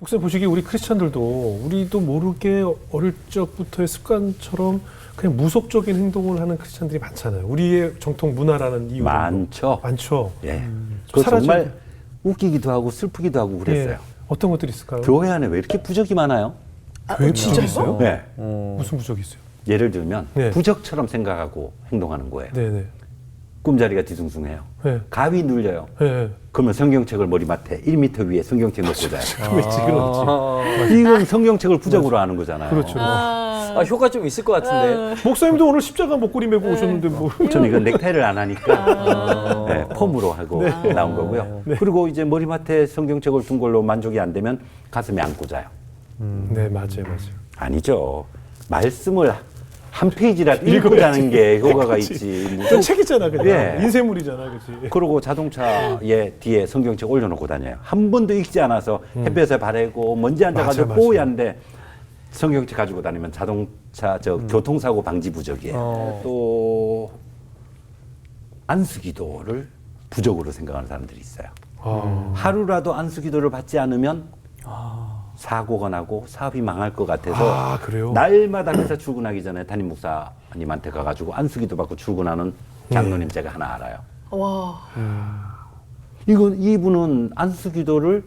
목사님 보시기에 우리 크리스천들도 우리도 모르게 어릴 적부터의 습관처럼 그냥 무속적인 행동을 하는 크리스천들이 많잖아요. 우리의 정통 문화라는 이유로 많죠. 많죠. 예. 그 사라져- 정말 웃기기도 하고 슬프기도 하고 그랬어요. 예. 어떤 것들이 있을까요? 교회 안에 왜 이렇게 부적이 많아요? 교회 부적이 있어요? 네. 무슨 부적이 있어요? 예를 들면 네. 부적처럼 생각하고 행동하는 거예요. 네네. 꿈자리가 뒤숭숭해요. 네. 가위 눌려요. 네. 그러면 성경책을 머리맡에 1m 위에 성경책 놓고 자요. 그렇지, 그렇지. 이건 성경책을 부적으로 하는 거잖아요. 그렇죠. 아, 효과 좀 있을 것 같은데. 목사님도 오늘 십자가 목걸이 메고 오셨는데 뭐. 저는 이건 넥타이를 안 하니까 네, 펌으로 하고 나온 거고요. 그리고 이제 머리맡에 성경책을 둔 걸로 만족이 안 되면 가슴에 안고 자요. 네, 맞아요, 맞아요. 아니죠. 말씀을 한 페이지라도 읽고 자는 게 효과가 있지. 그 무슨 책이잖아, 그냥. 예. 인쇄물이잖아, 그렇지. 그러고 자동차에 뒤에 성경책 올려놓고 다녀요. 한 번도 읽지 않아서 햇볕에 바래고 먼지 앉아가지고 음. 맞아, 맞아. 뽀얀데 성경책 가지고 다니면 자동차 저 음. 교통사고 방지 부적이에요. 어. 또 안수기도를 부적으로 생각하는 사람들이 있어요. 아, 하루라도 안수기도를 받지 않으면 사고가 나고 사업이 망할 것 같아서 아, 그래요? 날마다 회사 출근하기 전에 담임 목사님한테 가가지고 안수기도 받고 출근하는 장로님 네. 제가 하나 알아요. 와. 이건 이분은 안수기도를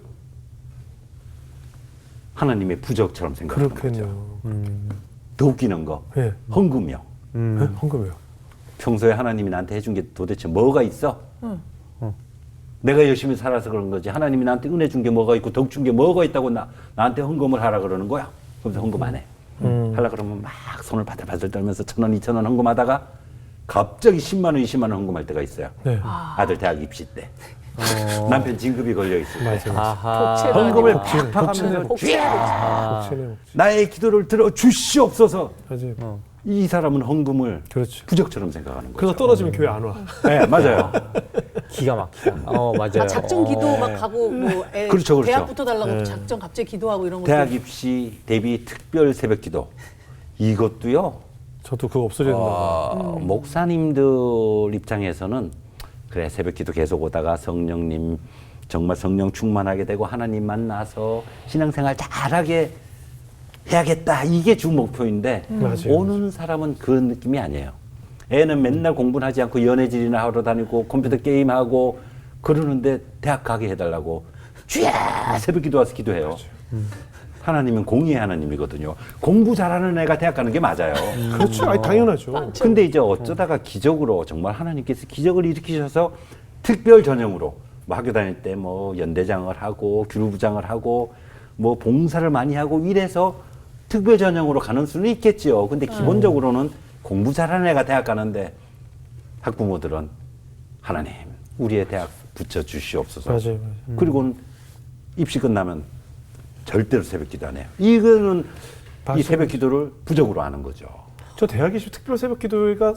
하나님의 부적처럼 생각하는 거죠. 음. 더 웃기는 거 예. 헌금이요. 네? 헌금이요. 평소에 하나님이 나한테 해준 게 도대체 뭐가 있어? 내가 열심히 살아서 그런 거지. 하나님이 나한테 은혜 준 게 뭐가 있고 덕 준 게 뭐가 있다고 나, 나한테 헌금을 하라 그러는 거야. 그래서 헌금 안 해. 하려 그러면 막 손을 바들바들 떨면서 천 원, 이천 원 헌금하다가 갑자기 10만 원, 20만 원 헌금할 때가 있어요. 네. 아들 대학 입시 때. 남편 진급이 걸려 있을 때. 맞아요. 아하. 헌금을 아니고. 복채, 팍 복채네, 하면서. 아. 나의 기도를 들어 주시옵소서. 맞아요. 이 사람은 헌금을 그렇죠. 부적처럼 생각하는 거죠. 그래서 떨어지면 교회 안 와. 네, 맞아요. 기가 막히다. 어, 맞아요. 아, 작정 기도 막 어, 가고 뭐 애, 그렇죠, 그렇죠. 대학 붙어달라고 작정 갑자기 기도하고 이런 거. 대학 입시 대비 특별 새벽 기도. 이것도요. 저도 그거 없어져야 된다고. 어, 목사님들 입장에서는 그래 새벽 기도 계속 오다가 성령님 정말 성령 충만하게 되고 하나님 만나서 신앙생활 잘하게 해야겠다 이게 주 목표인데 맞아요. 오는 사람은 그런 느낌이 아니에요. 애는 맨날 공부는 하지 않고 연애질이나 하러 다니고 컴퓨터 게임하고 그러는데 대학 가게 해달라고 쥐야 새벽 기도 와서 기도해요. 하나님은 공의의 하나님이거든요. 공부 잘하는 애가 대학 가는 게 맞아요. 그렇죠. 아니, 당연하죠. 근데 이제 어쩌다가 기적으로 정말 하나님께서 기적을 일으키셔서 특별 전형으로 뭐 학교 다닐 때 뭐 연대장을 하고 교류부장을 하고 뭐 봉사를 많이 하고 이래서 특별 전형으로 가는 수는 있겠지요. 근데 기본적으로는 공부 잘하는 애가 대학 가는데 학부모들은 하나님 우리의 대학 붙여 주시옵소서. 맞아요, 맞아요. 그리고 입시 끝나면 절대로 새벽 기도 안 해요. 이거는. 이 새벽 기도를 부적으로 하는 거죠. 저 대학 입시 특별 새벽 기도회가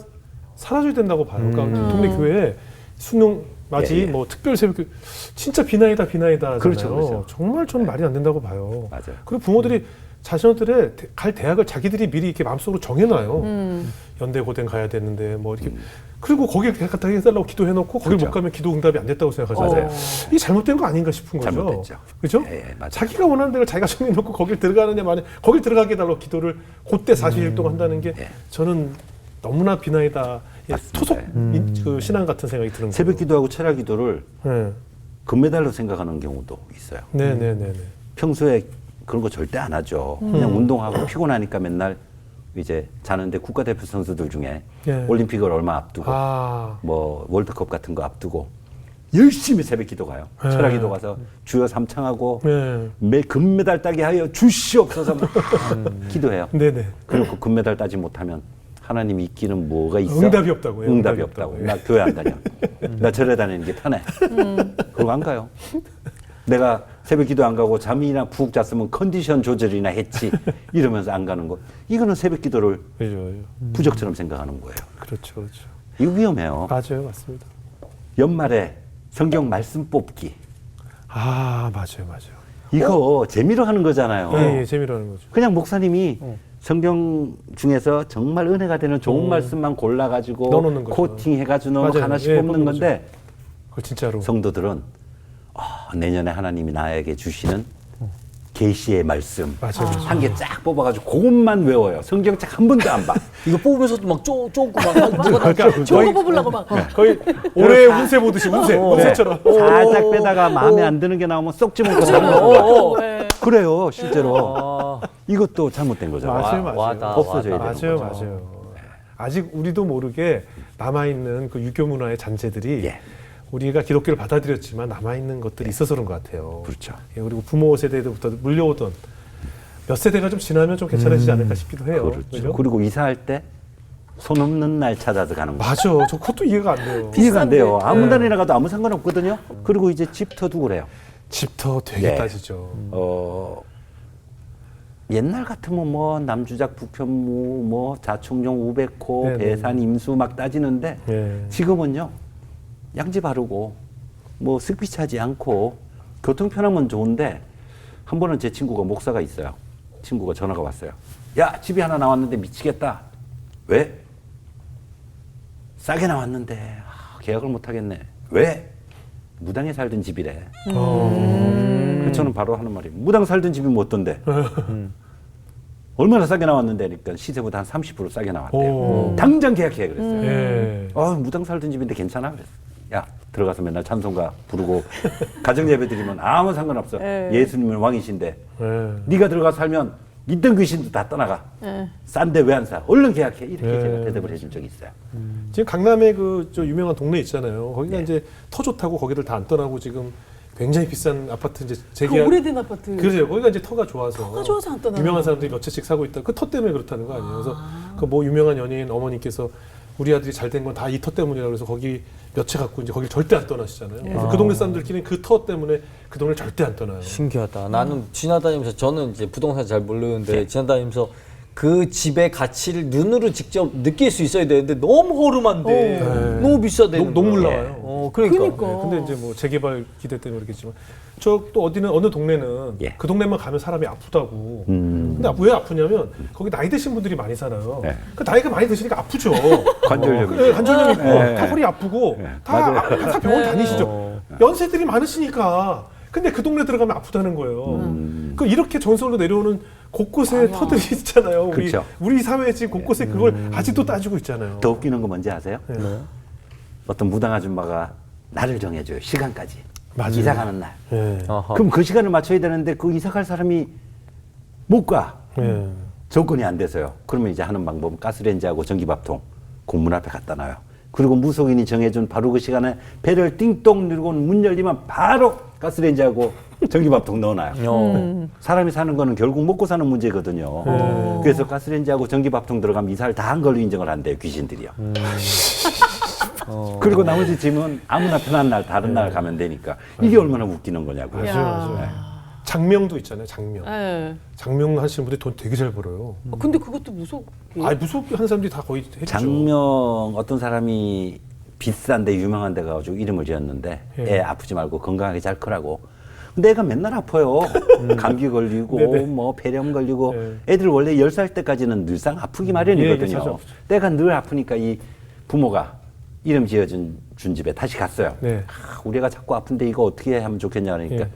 사라져야 된다고 봐요. 그러니까 동네 교회에 수능 맞이 예, 예. 뭐 특별 새벽 기도 진짜 비나이다 비나이다. 그렇죠, 그렇죠. 정말 저는 말이 안 된다고 봐요. 맞아요. 그리고 부모들이 자신들의 대- 갈 대학을 자기들이 미리 이렇게 마음속으로 정해놔요. 음. 연대 고등 가야 되는데 뭐 이렇게 그리고 거기에 대학 갔다 해달라고 기도해놓고 거기 음. 그렇죠. 못 가면 기도 응답이 안 됐다고 생각하잖아요. 맞아요. 이게 잘못된 거 아닌가 싶은 거죠. 잘못됐죠. 그죠? 예, 예. 자기가 원하는 데를 자기가 정해놓고 거길 들어가느냐 마냐 거길 들어가게 해달라고 기도를 그때 40일 동안 한다는 게 예. 저는 너무나 비나이다 예, 맞습니다. 토속 인- 그 신앙 같은 생각이 드는 새벽 거예요. 기도하고 철학 기도를 네. 금메달로 생각하는 경우도 있어요. 네, 네, 네, 네. 평소에 그런 거 절대 안 하죠. 그냥 운동하고 피곤하니까 맨날 이제 자는데 국가대표 선수들 중에 예. 올림픽을 얼마 앞두고 아, 뭐 월드컵 같은 거 앞두고 열심히 새벽 기도 가요. 예. 철학 기도 가서 주여 삼창하고 네, 매 금메달 따게 하여 주시옵소서 막 기도해요. 네, 네. 그리고 금메달 따지 못하면 하나님 있기는 뭐가 있어? 응답이 없다고요. 응답이 응답이 없다고. 나 교회 안 다녀. 나 절에 다니는 게 편해. 그리고 안 가요. 내가 새벽 기도 안 가고 잠이나 푹 잤으면 컨디션 조절이나 했지 이러면서 안 가는 거. 이거는 새벽 기도를 그죠, 그죠. 부적처럼 생각하는 거예요. 그렇죠, 그렇죠. 이거 위험해요. 맞아요, 맞습니다. 연말에 성경 말씀 뽑기. 아, 맞아요, 맞아요. 이거 재미로 하는 거잖아요. 예, 예, 재미라는 거죠. 그냥 목사님이 성경 중에서 정말 은혜가 되는 좋은 말씀만 골라가지고 넣어놓는 거죠. 코팅해가지고 넣어 맞아요. 하나씩 예, 뽑는 뽑는 건데 그걸 진짜로. 성도들은 아, 내년에 하나님이 나에게 주시는 계시의 말씀 맞아요. 맞아요. 한 개 쫙 뽑아가지고 그것만 외워요. 성경책 한 번도 안 봐. 이거 뽑으면서도 막 쪼, 쪼고 막 그러니까 저거 거의, 뽑으려고 막. 거의 올해 운세 보듯이 운세, 운세처럼. 네. 살짝 빼다가 마음에 안 드는 게 나오면 쏙 집어먹고 사는 거. 네. 그래요, 실제로. 아, 이것도 잘못된 거죠. 맞아요, 와- 맞아요. 와다, 없어져야 와다. 되는 맞아요, 맞아요. 아직 우리도 모르게 남아 있는 그 유교 문화의 잔재들이 예. 우리가 기독교를 받아들였지만 남아 있는 것들이 있어서 그런 것 같아요. 그렇죠. 예, 그리고 부모 세대부터 물려오던 몇 세대가 좀 지나면 좀 괜찮아지지 않을까 싶기도 해요. 그렇죠. 그죠? 그리고 이사할 때 손 없는 날 찾아서 가는 거. 맞아, 저 그것도 이해가 안 돼요. 이해가 안 돼요. 아무 네. 데나 가도 아무 상관 없거든요. 그리고 이제 집터 두고 그래요. 집터 되게 예. 따지죠. 어, 옛날 같으면 뭐 남주작 북현무 뭐 자충종 우백호 네 네. 배산 임수 막 따지는데 예. 지금은요 양지 바르고 뭐 습기 차지 않고 교통 편하면 좋은데 한 번은 제 친구가 목사가 있어요. 친구가 전화가 왔어요. 야 집이 하나 나왔는데 미치겠다. 왜? 싸게 나왔는데 아, 계약을 못 하겠네. 왜? 무당에 살던 집이래. 어. 그래서 저는 바로 하는 말이 무당 살던 집이 뭐 어떤데? 얼마나 싸게 나왔는데 그러니까 시세보다 한 30% 싸게 나왔대요. 오. 당장 계약해 그랬어요. 예. 어, 무당 살던 집인데 괜찮아? 그랬어. 야, 들어가서 맨날 찬송가 부르고 가정 예배 드리면 아무 상관없어. 예. 예수님은 왕이신데 예. 네가 들어가 살면 있던 귀신도 다 떠나가. 예. 싼데 왜 안 사? 얼른 계약해. 이렇게 예. 제가 대답을 해준 적이 있어요. 지금 강남에 그 저 유명한 동네 있잖아요. 거기가 네. 이제 터 좋다고 거기를 다 안 떠나고 지금 굉장히 비싼 아파트 이제 그 재계약 오래된 아파트. 그러죠. 거기가 이제 터가 좋아서. 터가 좋아서 안 떠나는 유명한. 사람들이 몇 채씩 사고 있다. 그 터 때문에 그렇다는 거 아니에요. 그래서 그뭐 유명한 연예인 어머니께서 우리 아들이 잘 된 건 다 이 터 때문이라 그래서 거기 몇 채 갖고 이제 거기 절대 안 떠나시잖아요. 그래서 그 동네 사람들끼리는 그 터 때문에 그 동네 절대 안 떠나요. 신기하다. 나는 지나다니면서 저는 이제 부동산 잘 모르는데 네. 지나다니면서 그 집의 가치를 눈으로 직접 느낄 수 있어야 되는데 너무 허름한데 네. 너무 비싸대. 녹- 녹물 나와요. 어, 그러니까. 그러니까. 네, 근데 이제 뭐 재개발 기대 때문에 그렇겠지만 저 또 어디는 어느 동네는 예. 그 동네만 가면 사람이 아프다고. 음. 근데 왜 아프냐면 거기 나이 드신 분들이 많이 살아요. 네. 그 나이가 많이 드시니까 아프죠. 관절염이 그래, 관절염 있고 네. 다 허리 아프고 네. 다, 맞아요. 아- 다 병원 다니시죠. 어. 연세들이 많으시니까. 근데 그 동네 들어가면 아프다는 거예요. 그 이렇게 전설로 내려오는 곳곳에 터들이 있잖아요. 우리 그쵸. 우리 사회 지금 곳곳에 그걸 아직도 따지고 있잖아요. 더 웃기는 거 뭔지 아세요? 네. 어떤 무당 아줌마가 날을 정해줘요. 시간까지. 맞아요. 이사 가는 날. 예. 어허. 그럼 그 시간을 맞춰야 되는데 그 이사 갈 사람이 못 가. 예. 조건이 안 돼서요. 그러면 이제 하는 방법은 가스레인지하고 전기밥통 공문 앞에 갖다 놔요. 그리고 무속인이 정해준 바로 그 시간에 배를 띵동 누르고 문 열리면 바로 가스레인지하고 전기밥통 넣어놔요. 어. 사람이 사는 거는 결국 먹고 사는 문제거든요. 네. 그래서 가스레인지하고 전기밥통 들어가면 이사를 다 한 걸로 인정을 한대요, 귀신들이요. 어. 그리고 나머지 짐은 아무나 편한 날, 다른 날 가면 되니까. 이게 얼마나 웃기는 거냐고요. 맞아요, 맞아요. 장명도 있잖아요, 장명. 예. 장명 하시는 분들이 돈 되게 잘 벌어요. 어, 근데 그것도 무속. 아, 무섭게 한 사람들이 다 거의 해주죠. 장명 어떤 사람이 비싼데 유명한 데 가가지고 이름을 지었는데 예. 애 아프지 말고 건강하게 잘 크라고. 근데 애가 맨날 아파요. 감기 걸리고 음. 네네. 뭐 폐렴 걸리고 예. 애들 원래 10살 때까지는 늘상 아프기 예, 예, 마련이거든요. 자주 아프죠. 때가 늘 아프니까 이 부모가 이름 지어준 준 집에 다시 갔어요. 네. 아, 우리 애가 자꾸 아픈데 이거 어떻게 하면 좋겠냐 그러니까 예.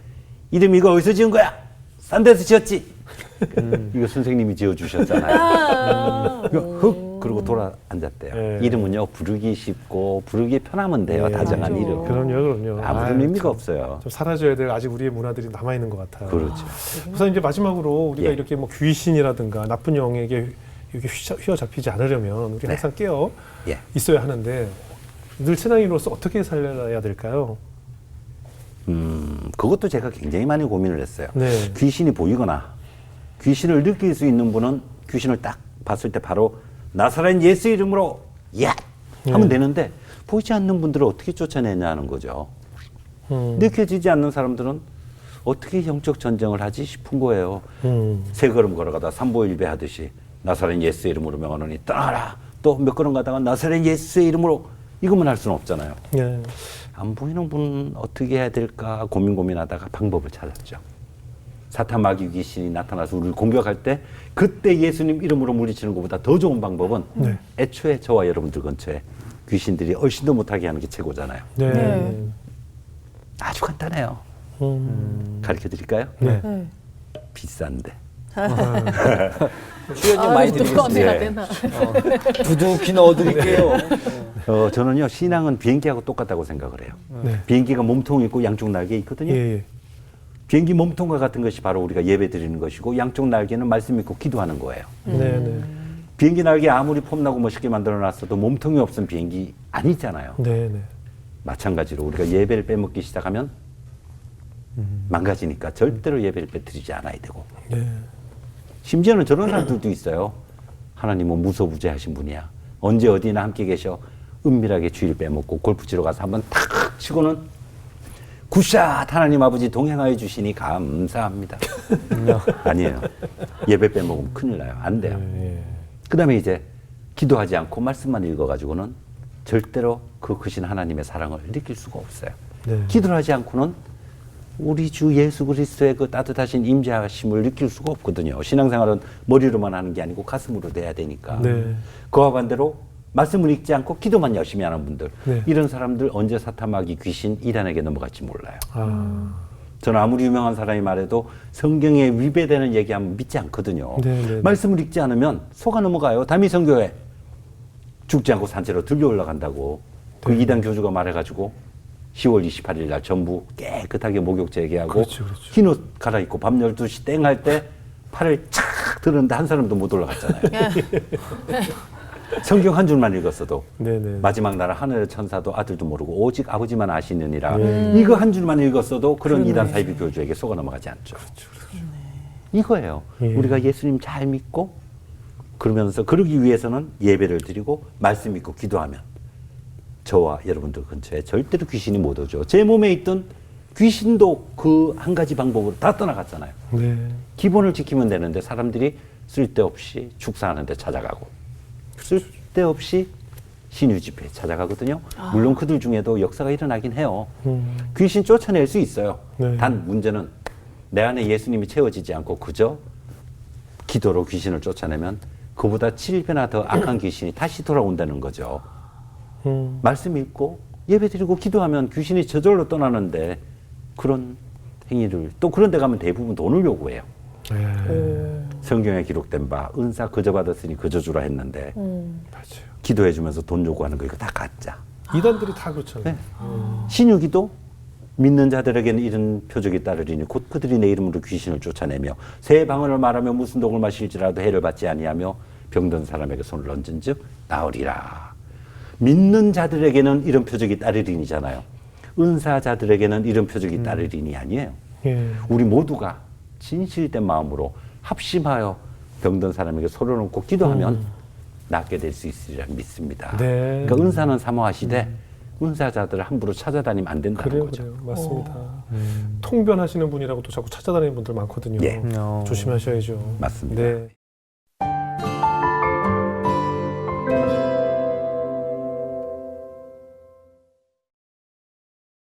이름 이거 어디서 지은 거야? 싼 데서 지었지. 음. 이거 선생님이 지어주셨잖아요. 아. 이거 흑 그러고 돌아 앉았대요. 예. 이름은요 부르기 쉽고 부르기 편하면 돼요. 예. 다정한 맞아. 이름. 그럼요, 그럼요. 아무런 아유, 의미가 참, 없어요. 좀 사라져야 될 아직 우리의 문화들이 남아 있는 것 같아요. 그렇죠. 우선 이제 마지막으로 우리가 예. 이렇게 뭐 귀신이라든가 나쁜 영에게 이렇게 휘- 휘어잡히지 않으려면 우리 네. 항상 깨어 예. 있어야 하는데 늘 신앙인으로서 어떻게 살려야 될까요? 음 그것도 제가 굉장히 많이 고민을 했어요. 네. 귀신이 보이거나 귀신을 느낄 수 있는 분은 귀신을 딱 봤을 때 바로 나사렛 예수 이름으로 야 하면 네. 되는데 보이지 않는 분들을 어떻게 쫓아내냐는 거죠. 음. 느껴지지 않는 사람들은 어떻게 영적 전쟁을 하지 싶은 거예요. 음. 세 걸음 걸어가다 삼보일배 하듯이 나사렛 예수 이름으로 명하노니 떠나라. 또 몇 걸음 가다가 나사렛 예수 이름으로 이것만 할 수는 없잖아요. 예. 안 보이는 분 어떻게 해야 될까 고민 고민하다가 방법을 찾았죠. 사탄 마귀 귀신이 나타나서 우리를 공격할 때 그때 예수님 이름으로 물리치는 것보다 더 좋은 방법은 네. 애초에 저와 여러분들 근처에 귀신들이 얼씬도 못하게 하는 게 최고잖아요. 네. 네. 아주 간단해요. 음. 가르쳐 드릴까요? 네. 네. 비싼데. 출연료 아, 많이 또 드리겠습니다. 예. 되나? 두둑히 넣어드릴게요. 어, 저는요 신앙은 비행기하고 똑같다고 생각을 해요. 네. 비행기가 몸통이 있고 양쪽 날개 있거든요. 예, 예. 비행기 몸통과 같은 것이 바로 우리가 예배 드리는 것이고 양쪽 날개는 말씀 믿고 기도하는 거예요. 네, 네. 비행기 날개 아무리 폼나고 멋있게 만들어 놨어도 몸통이 없은 비행기 아니잖아요. 네, 네. 마찬가지로 우리가 예배를 빼먹기 시작하면 망가지니까 절대로 예배를 빼드리지 않아야 되고 네. 심지어는 저런 사람들도 있어요. 하나님은 무소부재하신 분이야. 언제 어디나 함께 계셔. 은밀하게 주일 빼먹고 골프 치러 가서 한번 탁 치고는 굿샷 하나님 아버지 동행하여 주시니 감사합니다. 아니에요. 예배 빼먹으면 큰일 나요. 안 돼요. 예. 그 다음에 이제 기도하지 않고 말씀만 읽어가지고는 절대로 그 크신 하나님의 사랑을 느낄 수가 없어요. 네. 기도를 하지 않고는 우리 주 예수 그리스도의 그 따뜻하신 임재하심을 느낄 수가 없거든요. 신앙생활은 머리로만 하는 게 아니고 가슴으로 돼야 되니까. 네. 그와 반대로 말씀을 읽지 않고 기도만 열심히 하는 분들 네. 이런 사람들 언제 사탐하기 귀신 이단에게 넘어갈지 몰라요. 아. 저는 아무리 유명한 사람이 말해도 성경에 위배되는 얘기하면 믿지 않거든요. 네, 네, 네. 말씀을 읽지 않으면 속아 넘어가요. 담이 성교회 죽지 않고 산채로 들려 올라간다고 그 네. 이단 교주가 말해가지고 10월 28일 날 전부 깨끗하게 목욕 재개하고 그렇죠, 그렇죠. 흰옷 갈아입고 밤 12시 땡 할 때 팔을 착 들었는데 한 사람도 못 올라갔잖아요. 성경 한 줄만 읽었어도 네, 네. 마지막 날 하늘의 천사도 아들도 모르고 오직 아버지만 아시느니라 이거 한 줄만 읽었어도 그런 이단 사이비 교주에게 속아 넘어가지 않죠. 이거예요. 예. 우리가 예수님 잘 믿고 그러면서 그러기 위해서는 예배를 드리고 말씀 믿고 기도하면 저와 여러분들 근처에 절대로 귀신이 못 오죠. 제 몸에 있던 귀신도 그 한 가지 방법으로 다 떠나갔잖아요. 네. 기본을 지키면 되는데 사람들이 쓸데없이 축사하는데 찾아가고 쓸데없이 신유 집회에 찾아가거든요. 물론 그들 중에도 역사가 일어나긴 해요. 음. 귀신 쫓아낼 수 있어요. 네. 단 문제는 내 안에 예수님이 채워지지 않고 그저 기도로 귀신을 쫓아내면 그보다 7배나 더 악한 귀신이 다시 돌아온다는 거죠. 음. 말씀 읽고 예배 드리고 기도하면 귀신이 저절로 떠나는데 그런 행위를 또 그런 데 가면 대부분 돈을 요구해요. 네. 성경에 기록된 바 은사 그저 받았으니 그저 주라 했는데 음. 기도해 주면서 돈 요구하는 거 이거 다 가짜. 이단들이 다 그렇잖아요. 네. 신유기도 믿는 자들에게는 이런 표적이 따르리니 곧 그들이 내 이름으로 귀신을 쫓아내며 새 방언을 말하며 무슨 독을 마실지라도 해를 받지 아니하며 병든 사람에게 손을 얹은즉 나으리라. 믿는 자들에게는 이런 표적이 따르리니잖아요. 은사자들에게는 이런 표적이 따르리니 아니에요. 예. 우리 모두가 진실된 마음으로 합심하여 병든 사람에게 손을 얹고 기도하면 낫게 될 수 있으리라 믿습니다. 네. 그러니까 은사는 사모하시되 은사자들을 함부로 찾아다니면 안 된다는 그래요, 거죠. 그래요. 맞습니다. 통변하시는 분이라고 또 자꾸 찾아다니는 분들 많거든요. 예. 어. 조심하셔야죠. 맞습니다. 네.